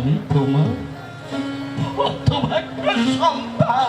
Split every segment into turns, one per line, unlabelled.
আমি তোমার তোমার সন্তান।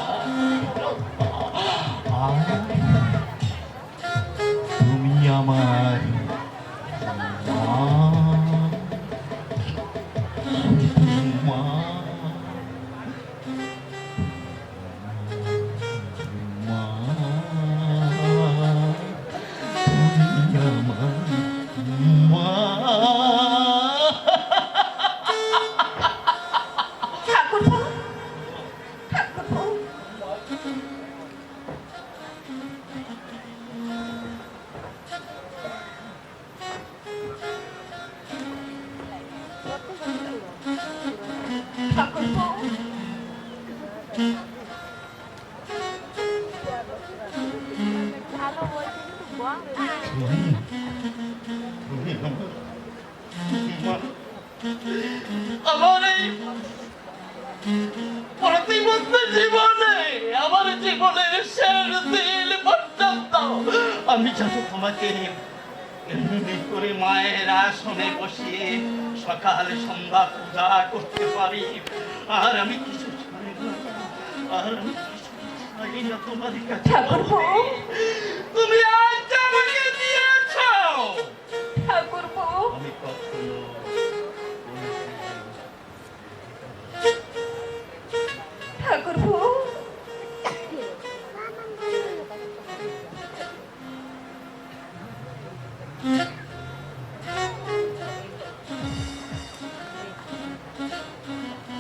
আমার এই প্রতিবন্ধ জীবনে আমার জীবনের শেষ দিন পর্যন্ত আমি যত তোমাকে করে মায়ের আসনে বসিয়ে সকাল সন্ধ্যা পূজা করতে পারি। আর আমি কিছু আর আমি কিছু চাই না তোমার কাছে। তুমি আজ আমাকে দিয়েছ।
ঠাকুরপো
আমি কখনো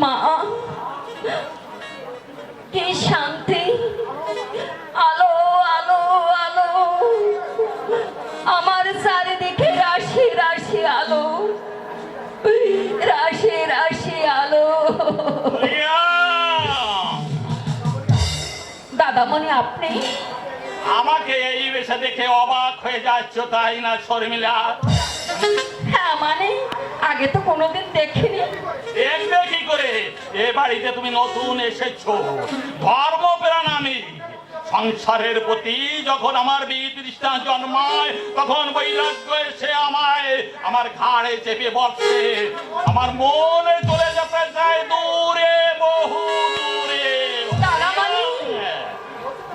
মা, কি শান্তি? আলো আলো আলো, আমার চারিদিকে রাশি রাশি আলো, রাশি রাশি আলো! দাদামণি, আপনি?
আমাকে এই বেশে দেখে অবাক হয়ে যাচ্ছ, তাই না, শর্মিলা?
হ্যাঁ মানে আগে তো কোনোদিন দেখিনি।
দেখবে কি করে? এ বাড়িতে তুমি নতুন এসেছ। ধর্মপ্রাণ আমি। সংসারের প্রতি যখন আমার বিতৃষ্ণা জন্মায় তখন বৈরাগ্য এসে আমায় আমার ঘাড়ে চেপে বসে। আমার মনে চলে যেতে চায় দূরে বহু দূরে।
দাদামণি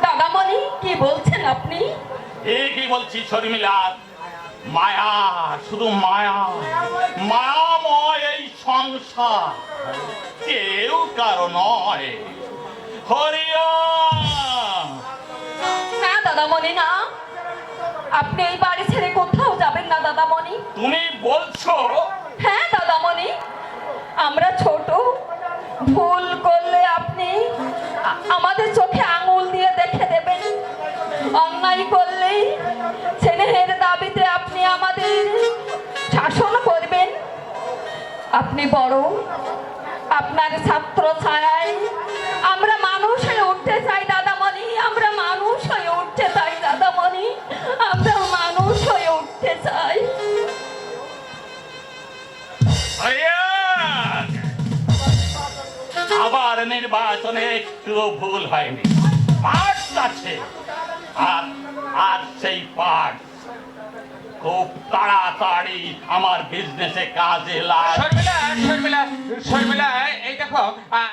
দাদামণি কি বলছেন আপনি?
কি বলছি শর্মিলা? মায়া শুধু মায়া। মায়াময় এই সংসার। কেউ কারও নয়। হরিয়া!
না দাদামণি না। আপনি এই বাড়ি ছেড়ে কোথাও যাবেন না দাদামণি।
তুমি বলছো
আপনি বড় আপনার ছাত্র ছায়ায় আমরা মানুষ হয়ে উঠতে চাই দাদামণি আমরা মানুষ হয়ে উঠতে চাই দাদামণি আমরা মানুষ হয়ে উঠতে চাই।
আবার নির্বাচনে একটু ভুল হয়নি। পাঠ আছে। আর আর সেই পাঠ খুব তাড়াতাড়ি আমার বিজনেসে কাজে লাগ
শর্মিলা শর্মিলা শর্মিলা এই দেখো